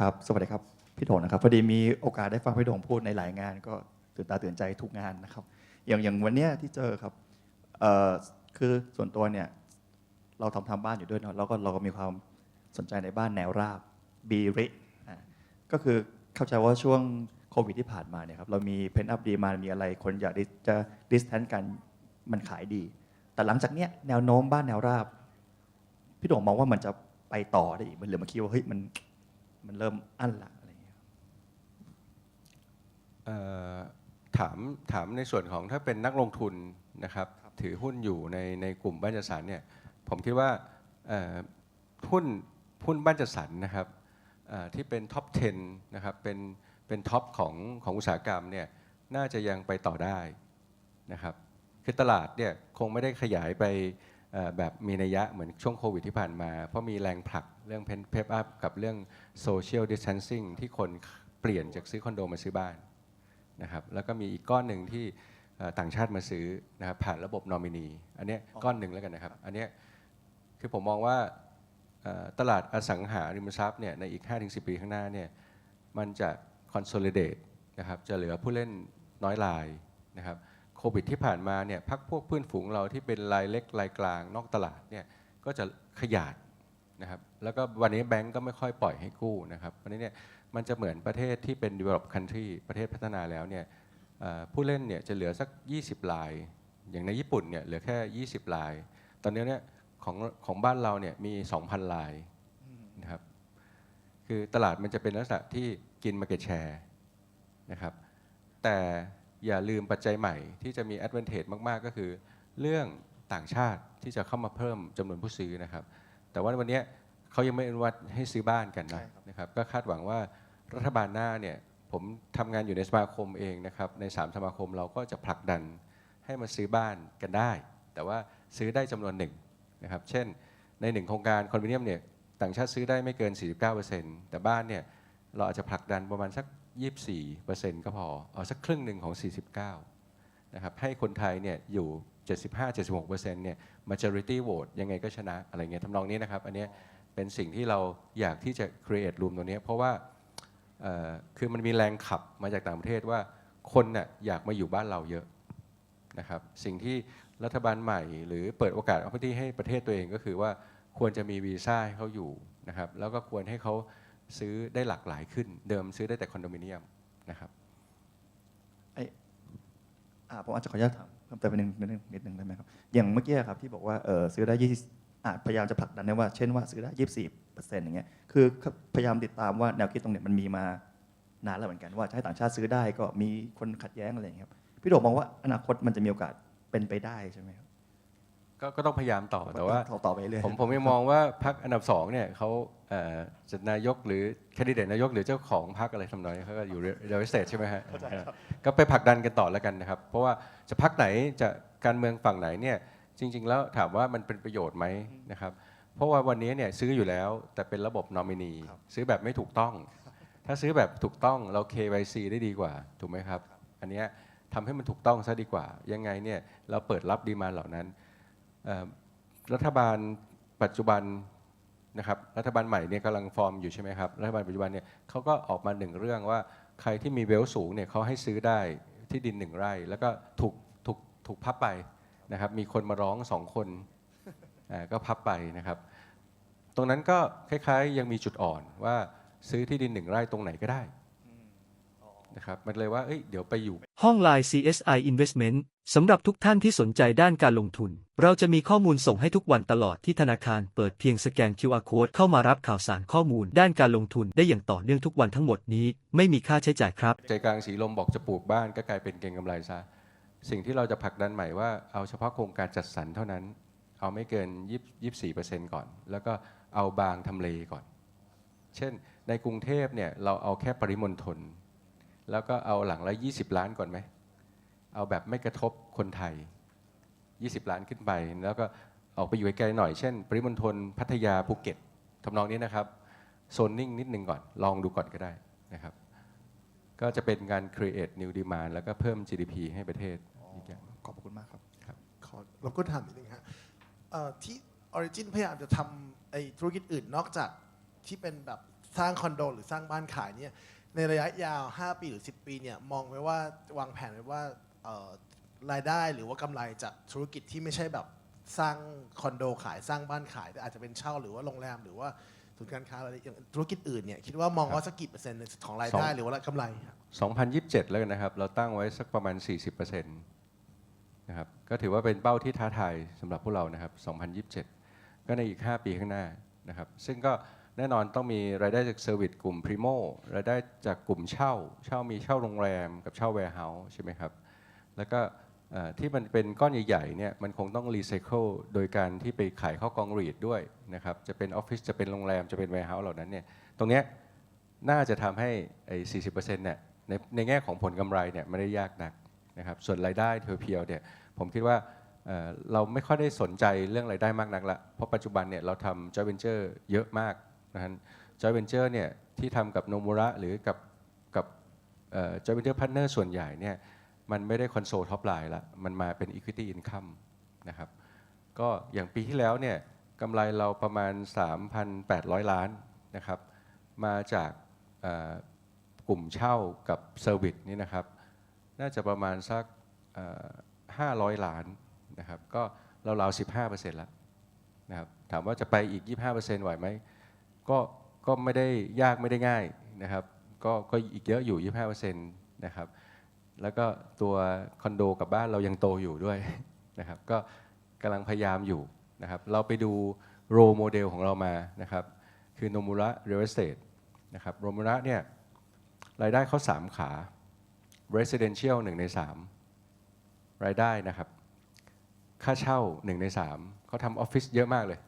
ครับ สวัสดีครับ พี่โด่งนะครับ พอดีมีโอกาสได้ฟังพี่โด่งพูดในหลายงาน ก็ตื่นตาตื่นใจทุกงานนะครับ อย่างอย่างวันเนี้ยที่เจอครับเอ่อคือส่วนตัวเนี่ยเราทำทำบ้านอยู่ด้วยเนอะแล้วก็เราก็มีความสนใจในบ้านแนวราบบีริอะก็คือเข้าใจว่าช่วงโควิดที่ผ่านมาเนี่ยครับเรามีเพนอัพดีมามีอะไรคนอยากจะดิสแทนกันมันขายดี แต่หลังจากเนี้ยแนวโน้มบ้านแนวราบ พี่โด่งมองว่ามันจะไปต่อได้อีกมันหรือมันคิดว่าเฮ้ยมัน มันเริ่มอั้นละอะไรอย่างเงี้ยเอ่อถามถามในส่วนของถ้าเป็นนักลงทุนนะครับ ถือหุ้นอยู่ในในกลุ่มบ้านจัดสรรเนี่ยผมคิดว่าเอ่อหุ้นหุ้นบ้านจัดสรรนะครับเอ่อที่เป็นท็อป 10 นะครับ เป็นเป็นท็อปของของอุตสาหกรรมเนี่ยน่าจะยังไปต่อได้นะครับคือตลาดเนี่ยคงไม่ได้ขยายไปเอ่อแบบมีนัยยะเหมือนช่วงโควิดที่ผ่านมา เพราะมีแรงผลัก เรื่องเพปอัพกับเรื่องโซเชียลดิส a ทนซิ่งที่คนเปลี่ยนจากซื้อคอนโดมาซื้อบ้านนะครับแล้วก็มีอีกก้อนหนึ่งที่เอ่อต่างชาติมาซื้อนะครับผ่านระบบนอมินี อันเนี้ยก้อนหนึ่งแล้วกันนะครับ อันเนี้ยคือผมมองว่าเอ่อตลาดอสังหาริมทรัพย์เนี่ยในอีก 5-10 ปีข้างหน้าเนี่ยมันจะ consolidate นะครับจะเหลือผู้เล่นน้อยรายนะครับโควิดที่ผ่านมาเนี่ยพักพวกเพื่อนฝูงเราที่เป็นรายเล็กรายกลางนอกตลาดเนี่ยก็จะขยาด นะครับแล้วก็วันนี้แบงก์ก็ไม่ค่อยปล่อยให้กู้นะครับวันนี้เนี่ยมันจะเหมือนประเทศที่เป็น developed country ประเทศพัฒนาแล้วเนี่ยผู้เล่นเนี่ยจะเหลือสัก 20ลาย อย่างในญี่ปุ่นเนี่ยเหลือแค่ 20ลาย ตอนนี้เนี่ยของของบ้านเราเนี่ยมี 2,000ลายนะครับคือตลาดมันจะเป็นลักษณะที่กิน market share นะครับแต่อย่าลืมปัจจัยใหม่ที่จะมี advantage มาก ๆ ก็คือ เรื่องต่างชาติที่จะเข้ามาเพิ่มจำนวนผู้ซื้อนะครับ แต่ว่าวันเนี้ยเขายังไม่อนุวัตให้ซื้อบ้านกันนะใช่ครับนะครับก็คาดหวังว่ารัฐบาลหน้าเนี่ยผมทำงานอยู่ในสมาคมเองนะครับใน 3 สมาคมเราก็จะผลักดันให้มาซื้อบ้านกันได้ แต่ว่าซื้อได้จำนวนหนึ่งนะครับเช่นในหนึ่งโครงการคอนโดมิเนียมเนี่ยต่างชาติซื้อได้ไม่เกิน 49%แต่บ้านเนี่ยเราอาจจะผลักดันประมาณสัก 24%ก็พอเอาสักครึ่งหนึ่งของ 49นะครับให้คนไทยเนี่ยอยู่ 75-76%เนี่ย majority vote ยังไงก็ชนะอะไรเงี้ยทำนองนี้นะครับ อันเนี้ยเป็นสิ่งที่เราอยากที่จะ create room ตัวนี้ เพราะว่าเอ่อคือมันมีแรงขับมาจากต่างประเทศว่าคนน่ะอยากมาอยู่บ้านเราเยอะนะครับ สิ่งที่รัฐบาลใหม่ หรือเปิดโอกาส opportunity ให้ประเทศตัวเองก็คือว่าควรจะมีวีซ่าให้เขาอยู่นะครับ แล้วก็ควรให้เขาซื้อได้หลากหลายขึ้น เดิมซื้อได้แต่คอนโดมิเนียมนะครับอ่าผมอาจจะขออนุญาตถาม พิ่มเติมไปหนึ่งนิดนึงนิดนึงได้ไหมครับอย่างเมื่อกี้ครับที่บอกว่าเออซื้อได้ยี่อาจพยายามจะผลักดันได้ว่า เช่นว่าซื้อได้ยี่สี่เปอร์เซ็นต์อย่างเงี้ยคือพยายามติดตามว่าแนวคิดตรงเนี้ยมันมีมานานแล้วเหมือนกันว่าจะให้ต่างชาติซื้อได้ก็มีคนขัดแย้งอะไรอย่างเงี้ยครับพี่โดมองว่าอนาคตมันจะมีโอกาสเป็นไปได้ใช่ไหมครับ ก็ก็ต้องพยายามต่อแต่ว่าต่อต่อไปเรื่อยผมผมยังมองว่าพรรคอันดับสองเนี่ยเขาเอ่อจะนายกหรือแคนดิเดตนายกหรือเจ้าของพรรคอะไรทำนองนี้เขาก็อยู่เดลสเตทใช่ไหมฮะก็ไปผลักดันกันต่อแล้วกันนะครับ เพราะว่าจะพรรคไหนจะการเมืองฝั่งไหนเนี่ยจริง ๆ แล้วถามว่ามันเป็นประโยชน์ไหมนะครับ เพราะว่าวันนี้เนี่ยซื้ออยู่แล้วแต่เป็นระบบนอมินี ซื้อแบบไม่ถูกต้อง ถ้าซื้อแบบถูกต้องเรา KYC ได้ดีกว่าถูกไหมครับ อันเนี้ยทำให้มันถูกต้องซะดีกว่า ยังไงเนี่ยเราเปิดรับดีมานเหล่านั้นเอ่อ รัฐบาลปัจจุบันนะครับรัฐบาลใหม่เนี่ยกำลังฟอร์มอยู่ใช่ไหมครับรัฐบาลปัจจุบันเนี่ยเขาก็ออกมาหนึ่งเรื่องว่าใครที่มีเวลสูงเนี่ยเขาให้ซื้อได้ที่ดินหนึ่งไร่ แล้วก็ถูกถูกถูกพับไปนะครับมีคนมาร้องสองคนก็พับไปนะครับ ตรงนั้นก็คล้ายๆ ยังมีจุดอ่อนว่าซื้อที่ดินหนึ่งไร่ตรงไหนก็ได้ นะครับมันเลยว่าเอ้ยเดี๋ยวไปอยู่ ห้องไลน์ CSI Investment สำหรับทุกท่านที่สนใจด้านการลงทุน เราจะมีข้อมูลส่งให้ทุกวันตลอดที่ธนาคารเปิดเพียงสแกน QR Code เข้ามารับข่าวสารข้อมูล ด้านการลงทุนได้อย่างต่อเนื่องทุกวันทั้งหมดนี้ ไม่มีค่าใช้จ่ายครับ ใจกลางสีลมบอกจะปลูกบ้านก็กลายเป็นเก็งกำไรซะ สิ่งที่เราจะผลักดันใหม่ว่าเอาเฉพาะโครงการจัดสรรเท่านั้น เอาไม่เกิน24เปอร์เซ็นต์ก่อน แล้วก็เอาบางทำเลก่อน เช่น ในกรุงเทพเนี่ยเราเอาแค่ปริมณฑล แล้วก็เอาหลังละ 20 ล้านก่อนไหม เอาแบบไม่กระทบคนไทย 20 ล้านขึ้นไป แล้วก็ออกไปอยู่ไกลๆหน่อย เช่น ปริมณฑลพัทยาภูเก็ตทำนองนี้นะครับ โซนนิ่งนิดนึงก่อน ลองดูก่อนก็ได้นะครับ ก็จะเป็นการ create new demand แล้วก็เพิ่ม GDP ให้ประเทศอีกอย่างขอบคุณมากครับขอเราก็ถามนิดนึงฮะเอ่อที่ Origin พยายามจะทำไอ้ธุรกิจอื่นนอกจากที่เป็นแบบสร้างคอนโดหรือสร้างบ้านขายเนี่ย ในระยะยาว 5 ปีหรือ 10 ปีเนี่ยมองไว้ว่าวางแผนไว้ว่าเอ่อรายได้หรือว่ากำไรจากธุรกิจที่ไม่ใช่แบบสร้างคอนโดขายสร้างบ้านขายแต่อาจจะเป็นเช่าหรือว่าโรงแรมหรือว่าศูนย์การค้าอะไรอย่างธุรกิจอื่นเนี่ยคิดว่ามองว่าสักกี่เปอร์เซ็นต์ของรายได้สอง หรือว่ากำไรครับ2027 แล้วกันนะครับ เราตั้งไว้สักประมาณ 40%นะครับ ก็ถือว่าเป็นเป้าที่ท้าทายสำหรับพวกเรานะครับ 2027 ก็ในอีก 5 ปีข้างหน้านะครับ ซึ่งก็ แน่นอนต้องมีรายได้จากเซอร์วิสกลุ่มพรีโมรายได้จากกลุ่มเช่า เช่ามีเช่าโรงแรมกับเช่าแวร์เฮาส์ใช่ไหมครับ แล้วก็ที่มันเป็นก้อนใหญ่ๆเนี่ยมันคงต้องรีไซเคิลโดยการที่ไปขายเข้ากองรีดด้วยนะครับจะเป็นออฟฟิศจะเป็นโรงแรมจะเป็นแวร์เฮาส์เหล่านั้นเนี่ยตรงเนี้ยน่าจะทำให้ไอ้40%เปอร์เซ็นต์เนี่ยในในแง่ของผลกำไรเนี่ยไม่ได้ยากนักนะครับส่วนรายได้เพียวๆเนี่ยผมคิดว่าเราไม่ค่อยได้สนใจเรื่องรายได้มากนักละเพราะปัจจุบันเนี่ยเราทำ joint venture เยอะมาก นะฮะ joint venture เนี่ยที่ทำกับโนมุระหรือกับกับเอ่อ joint venture partner ส่วนใหญ่เนี่ยมันไม่ได้คอนโซลท็อปไลน์ละมันมาเป็น equity income นะครับก็อย่างปีที่แล้วเนี่ยกำไรเราประมาณ 3,800 ล้านนะครับมาจากกลุ่มเช่ากับเซอร์วิสนี่นะครับน่าจะประมาณสัก 500 ล้านนะครับก็เราๆ15%แล้วนะครับถามว่าจะไปอีก 25%ไหวไหม ก็ก็ไม่ได้ยากไม่ได้ง่ายนะครับก็ก็อีกเยอะอยู่ 25%นะครับแล้วก็ตัวคอนโดกับบ้านเรายังโตอยู่ด้วยนะครับก็กำลังพยายามอยู่นะครับเราไปดูโรโมเดลของเรามานะครับคือโนมูระเรล e เ t ตนะครับโรมูระเนี่ยรายได้เขา 3 ขา residential 1 ใน 3 รายได้นะครับ ค่าเช่า 1 ใน 3 เขาทำออฟฟิศเยอะมากเลย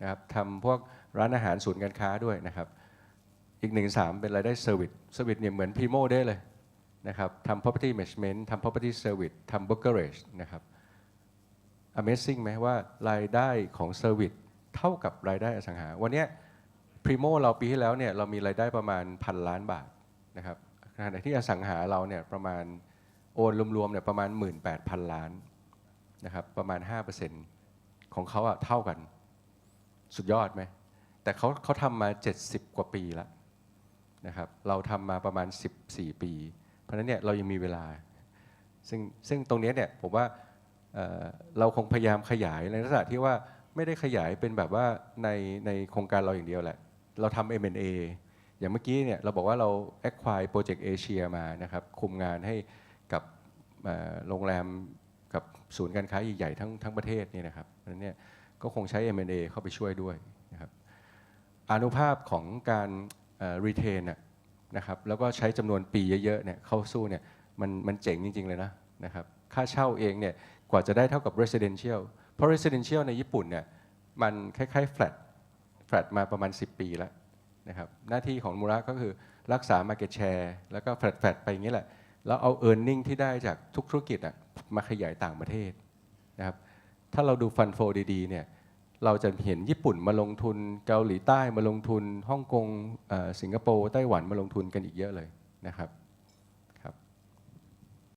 นะครับทำพวก ร้านอาหารศูนย์การค้าด้วยนะครับ อีก1ใน3เป็นรายได้เซอร์วิสเซอร์วิสเนี่ยเหมือนพรีโมได้เลยนะครับทำ property management ทำ property service ทำ brokerage นะครับ Amazing ไหมว่ารายได้ของเซอร์วิสเท่ากับรายได้อสังหา วันนี้พรีโมเราปีที่แล้วเนี่ยเรามีรายได้ประมาณพันล้านบาทนะครับขณะที่อสังหาเราเนี่ยประมาณโอนรวมๆเนี่ยประมาณ 18,000 ล้านนะครับประมาณ 5%ของเขาอะเท่ากัน สุดยอดไหม แต่เขาเขาทำมา 70 กว่าปีแล้วนะครับ เราทำมาประมาณ 14 ปี เพราะนั้นเนี่ยเรายังมีเวลา ซึ่งซึ่งตรงนี้เนี่ยผมว่าเเราคงพยายามขยายในลักษณะที่ว่าไม่ได้ขยายเป็นแบบว่าในในโครงการเราอย่างเดียวแหละ เราทำ M&A อย่างเมื่อกี้เนี่ยเราบอกว่าเรา acquire Project Asia มานะครับ คุมงานให้กับโรงแรมกับศูนย์การค้าใหญ่ๆทั้งทั้งประเทศนี่นะครับเพราะฉะนั้นเนี่ยก็คงใช้ M&A เข้าไปช่วยด้วยนะครับ อานุภาพของการรีเทนนะครับแล้วก็ใช้จำนวนปีเยอะๆเนี่ยเข้าสู้เนี่ยมันมันเจ๋งจริง ๆ เลยนะนะครับค่าเช่าเองเนี่ยกว่าจะได้เท่ากับ residential เพราะ residential ในญี่ปุ่นเนี่ยมันคล้ายๆ flat flat มาประมาณ 10 ปีแล้วนะครับหน้าที่ของมูระก็คือรักษา market share แล้วก็ flat flat ไปอย่างนี้แหละ แล้วเอา e a r n i n g ที่ได้จากทุกธุรกิจอะมาขยายต่างประเทศนะครับถ้าเราดูฟันโฟดีๆเนี่ย เราจะเห็นญี่ปุ่นมาลงทุนเกาหลีใต้มาลงทุนฮ่องกงสิงคโปร์ไต้หวันมาลงทุนกันอีกเยอะเลยนะครับ